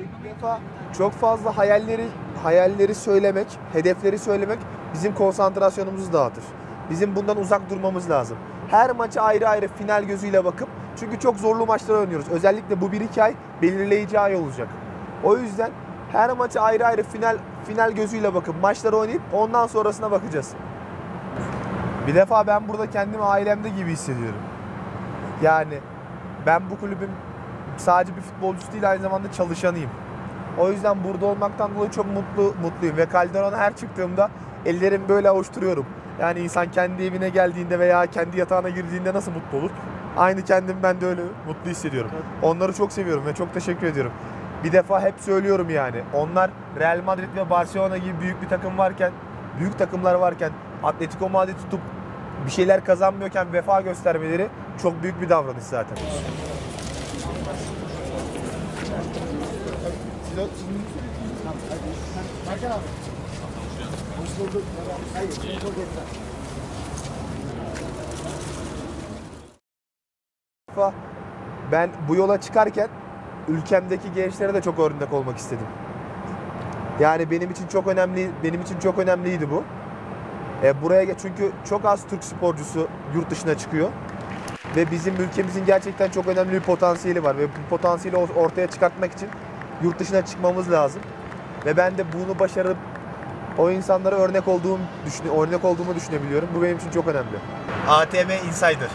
Bir defa çok fazla hayalleri hayalleri söylemek, hedefleri söylemek bizim konsantrasyonumuzu dağıtır. Bizim bundan uzak durmamız lazım. Her maça ayrı ayrı final gözüyle bakıp çünkü çok zorlu maçlar oynuyoruz. Özellikle bu 1-2 ay belirleyici ay olacak. O yüzden her maça ayrı ayrı final final gözüyle bakıp maçları oynayıp ondan sonrasına bakacağız. Bir defa ben burada kendimi ailemde gibi hissediyorum. Yani ben bu kulübün sadece bir futbolcusu değil aynı zamanda çalışanıyım. O yüzden burada olmaktan dolayı çok mutlu mutluyum ve Calderon'a her çıktığımda ellerimi böyle avuşturuyorum. Yani insan kendi evine geldiğinde veya kendi yatağına girdiğinde nasıl mutlu olur? Aynı kendim ben de öyle mutlu hissediyorum. Onları çok seviyorum ve çok teşekkür ediyorum. Bir defa hep söylüyorum yani. Onlar Real Madrid ve Barcelona gibi büyük bir takım varken, büyük takımlar varken Atletico Madrid tutup bir şeyler kazanmıyorken vefa göstermeleri çok büyük bir davranış zaten. Ben bu yola çıkarken ülkemdeki gençlere de çok örnek olmak istedim. Yani benim için çok önemli benim için çok önemliydi bu. E, buraya çünkü çok az Türk sporcusu yurt dışına çıkıyor. Ve bizim ülkemizin gerçekten çok önemli bir potansiyeli var ve bu potansiyeli ortaya çıkartmak için yurt dışına çıkmamız lazım. Ve ben de bunu başarıp o insanlara örnek olduğum düşün örnek olduğumu düşünebiliyorum. Bu benim için çok önemli. ATM Insider